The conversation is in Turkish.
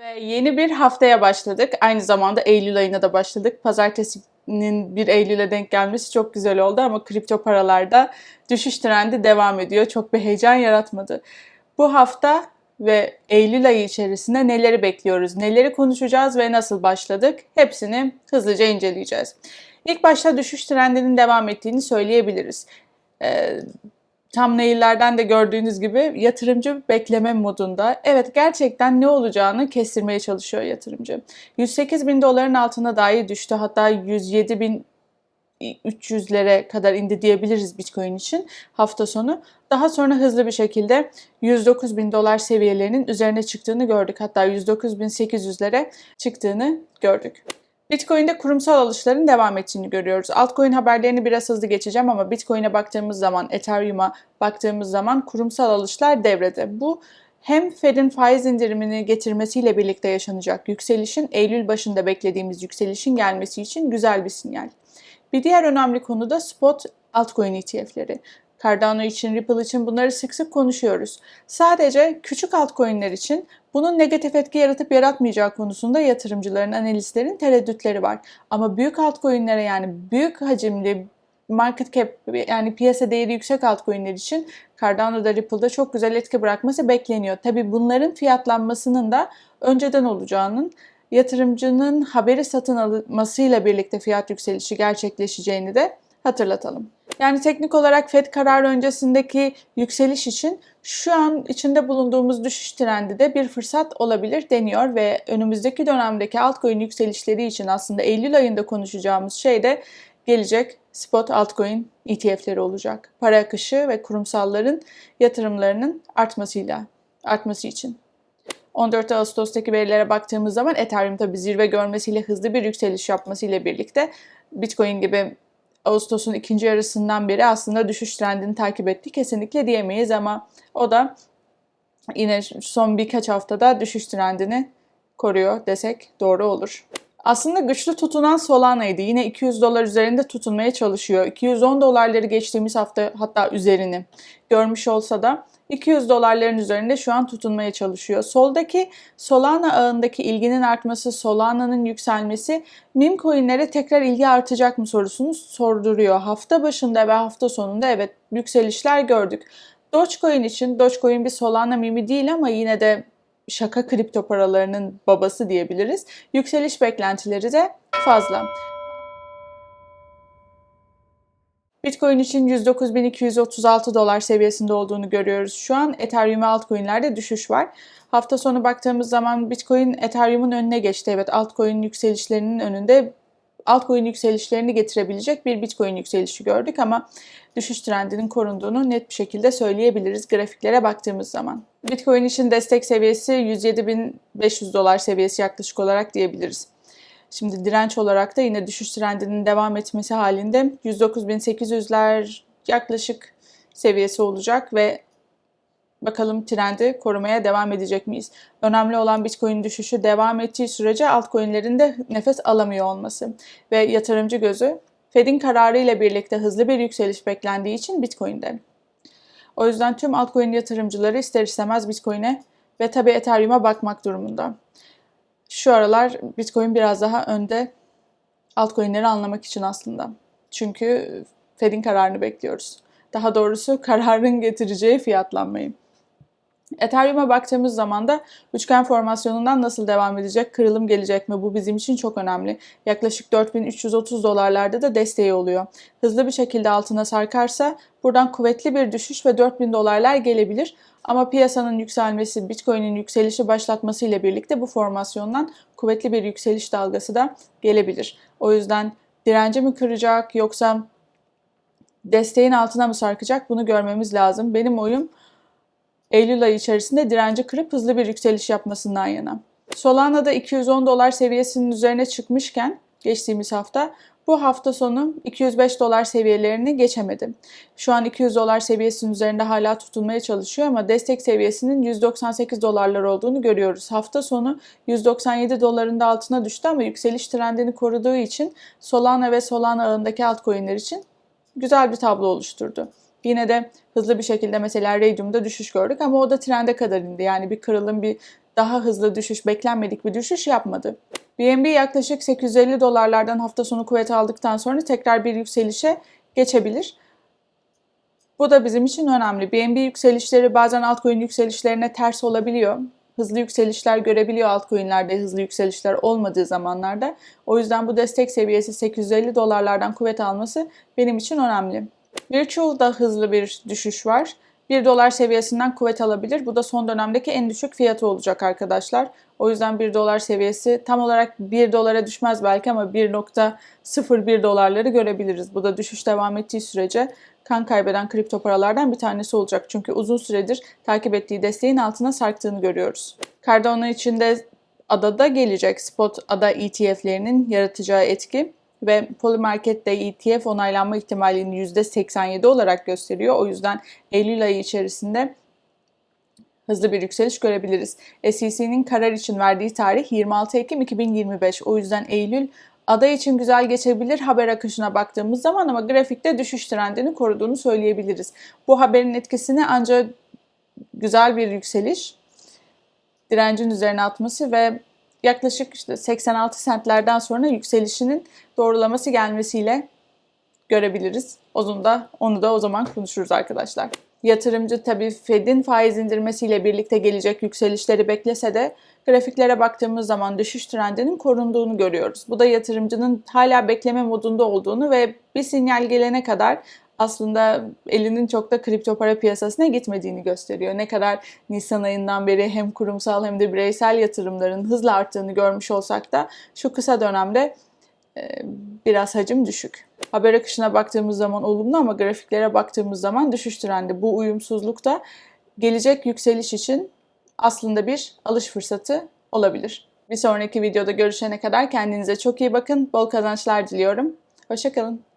Ve yeni bir haftaya başladık. Aynı zamanda Eylül ayına da başladık. Pazartesinin 1 Eylül'e denk gelmesi çok güzel oldu ama kripto paralarda düşüş trendi devam ediyor. Çok bir heyecan yaratmadı. Bu hafta ve Eylül ayı içerisinde neleri bekliyoruz, neleri konuşacağız ve nasıl başladık hepsini hızlıca inceleyeceğiz. İlk başta düşüş trendinin devam ettiğini söyleyebiliriz. Ee, thumbnail'lerden de gördüğünüz gibi yatırımcı bekleme modunda. Evet gerçekten ne olacağını kestirmeye çalışıyor yatırımcı. 108 bin doların altına dahi düştü. Hatta 107 bin 300'lere kadar indi diyebiliriz Bitcoin için hafta sonu. Daha sonra hızlı bir şekilde 109 bin dolar seviyelerinin üzerine çıktığını gördük. Hatta 109 bin 800'lere çıktığını gördük. Bitcoin'de kurumsal alışların devam ettiğini görüyoruz. Altcoin haberlerini biraz hızlı geçeceğim ama Bitcoin'e baktığımız zaman, Ethereum'a baktığımız zaman kurumsal alışlar devrede. Bu hem Fed'in faiz indirimini getirmesiyle birlikte yaşanacak yükselişin, Eylül başında beklediğimiz yükselişin gelmesi için güzel bir sinyal. Bir diğer önemli konu da spot altcoin ETF'leri. Cardano için, Ripple için bunları sık sık konuşuyoruz. Sadece küçük altcoin'ler için bunun negatif etki yaratıp yaratmayacağı konusunda yatırımcıların, analistlerin tereddütleri var. Ama büyük altcoin'lere yani büyük hacimli market cap yani piyasa değeri yüksek altcoin'ler için Cardano'da, Ripple'da çok güzel etki bırakması bekleniyor. Tabi bunların fiyatlanmasının da önceden olacağının yatırımcının haberi satın alınmasıyla birlikte fiyat yükselişi gerçekleşeceğini de hatırlatalım. Yani teknik olarak FED kararı öncesindeki yükseliş için şu an içinde bulunduğumuz düşüş trendi de bir fırsat olabilir deniyor ve önümüzdeki dönemdeki altcoin yükselişleri için aslında Eylül ayında konuşacağımız şey de gelecek spot altcoin ETF'leri olacak. Para akışı ve kurumsalların yatırımlarının artmasıyla artması için. 14 Ağustos'taki verilere baktığımız zaman Ethereum tabi zirve görmesiyle hızlı bir yükseliş yapmasıyla birlikte Bitcoin gibi Ağustos'un ikinci yarısından beri aslında düşüş trendini takip etti. Kesinlikle diyemeyiz ama o da yine son birkaç haftada düşüş trendini koruyor desek doğru olur. Aslında güçlü tutunan Solana'ydı. Yine 200 dolar üzerinde tutunmaya çalışıyor. 210 dolarları geçtiğimiz hafta hatta üzerini görmüş olsa da 200 dolarların üzerinde şu an tutunmaya çalışıyor. Soldaki Solana ağındaki ilginin artması, Solana'nın yükselmesi meme coinlere tekrar ilgi artacak mı sorusunu sorduruyor. Hafta başında ve hafta sonunda evet yükselişler gördük. Dogecoin için, Dogecoin bir Solana mimi değil ama yine de şaka kripto paralarının babası diyebiliriz. Yükseliş beklentileri de fazla. Bitcoin için 109.236 dolar seviyesinde olduğunu görüyoruz. Şu an Ethereum ve altcoin'lerde düşüş var. Hafta sonu baktığımız zaman Bitcoin Ethereum'un önüne geçti. Evet altcoin yükselişlerinin önünde altcoin yükselişlerini getirebilecek bir Bitcoin yükselişi gördük ama düşüş trendinin korunduğunu net bir şekilde söyleyebiliriz grafiklere baktığımız zaman. Bitcoin için destek seviyesi 107.500 dolar seviyesi yaklaşık olarak diyebiliriz. Şimdi direnç olarak da yine düşüş trendinin devam etmesi halinde 109.800'ler yaklaşık seviyesi olacak ve bakalım trendi korumaya devam edecek miyiz? Önemli olan Bitcoin düşüşü devam ettiği sürece altcoin'lerin de nefes alamıyor olması ve yatırımcı gözü Fed'in kararı ile birlikte hızlı bir yükseliş beklendiği için Bitcoin'de. O yüzden tüm altcoin yatırımcıları ister istemez Bitcoin'e ve tabi Ethereum'a bakmak durumunda. Şu aralar Bitcoin biraz daha önde altcoin'leri anlamak için aslında. Çünkü Fed'in kararını bekliyoruz. Daha doğrusu kararın getireceği fiyatlanmayı. Ethereum'a baktığımız zaman da üçgen formasyonundan nasıl devam edecek, kırılım gelecek mi? Bu bizim için çok önemli. Yaklaşık 4330 dolarlarda da desteği oluyor. Hızlı bir şekilde altına sarkarsa buradan kuvvetli bir düşüş ve 4000 dolarlar gelebilir. Ama piyasanın yükselmesi, Bitcoin'in yükselişi başlatması ile birlikte bu formasyondan kuvvetli bir yükseliş dalgası da gelebilir. O yüzden direnci mi kıracak yoksa desteğin altına mı sarkacak bunu görmemiz lazım. Benim oyum Eylül ayı içerisinde direnci kırıp hızlı bir yükseliş yapmasından yana. Solana'da 210 dolar seviyesinin üzerine çıkmışken geçtiğimiz hafta bu hafta sonu 205 dolar seviyelerini geçemedi. Şu an 200 dolar seviyesinin üzerinde hala tutulmaya çalışıyor ama destek seviyesinin 198 dolarlar olduğunu görüyoruz. Hafta sonu 197 doların da altına düştü ama yükseliş trendini koruduğu için Solana ve Solana ağındaki altcoin'ler için güzel bir tablo oluşturdu. Yine de hızlı bir şekilde mesela Radium'da düşüş gördük ama o da trende kadar indi. Yani bir kırılım, bir daha hızlı düşüş, beklenmedik bir düşüş yapmadı. BNB yaklaşık 850 dolarlardan hafta sonu kuvvet aldıktan sonra tekrar bir yükselişe geçebilir. Bu da bizim için önemli. BNB yükselişleri bazen altcoin yükselişlerine ters olabiliyor. Hızlı yükselişler görebiliyor altcoin'lerde hızlı yükselişler olmadığı zamanlarda. O yüzden bu destek seviyesi 850 dolarlardan kuvvet alması benim için önemli. Virtual'da hızlı bir düşüş var. 1 dolar seviyesinden kuvvet alabilir. Bu da son dönemdeki en düşük fiyatı olacak arkadaşlar. O yüzden 1 dolar seviyesi tam olarak 1 dolara düşmez belki ama 1.01 dolarları görebiliriz. Bu da düşüş devam ettiği sürece kan kaybeden kripto paralardan bir tanesi olacak. Çünkü uzun süredir takip ettiği desteğin altına sarktığını görüyoruz. Cardano içinde adada gelecek spot ada ETF'lerinin yaratacağı etki ve Polymarket'te ETF onaylanma ihtimalini %87 olarak gösteriyor. O yüzden Eylül ayı içerisinde hızlı bir yükseliş görebiliriz. SEC'nin karar için verdiği tarih 26 Ekim 2025. O yüzden Eylül aday için güzel geçebilir haber akışına baktığımız zaman ama grafikte düşüş trendini koruduğunu söyleyebiliriz. Bu haberin etkisini ancak güzel bir yükseliş, direncin üzerine atması ve yaklaşık işte 86 sentlerden sonra yükselişinin doğrulaması gelmesiyle görebiliriz. Onu da, onu da o zaman konuşuruz arkadaşlar. Yatırımcı tabii Fed'in faiz indirmesiyle birlikte gelecek yükselişleri beklese de grafiklere baktığımız zaman düşüş trendinin korunduğunu görüyoruz. Bu da yatırımcının hala bekleme modunda olduğunu ve bir sinyal gelene kadar aslında elinin çok da kripto para piyasasına gitmediğini gösteriyor. Ne kadar Nisan ayından beri hem kurumsal hem de bireysel yatırımların hızla arttığını görmüş olsak da şu kısa dönemde e, biraz hacim düşük. Haber akışına baktığımız zaman olumlu ama grafiklere baktığımız zaman düşüş trendi. Bu uyumsuzluk da gelecek yükseliş için aslında bir alış fırsatı olabilir. Bir sonraki videoda görüşene kadar kendinize çok iyi bakın. Bol kazançlar diliyorum. Hoşçakalın.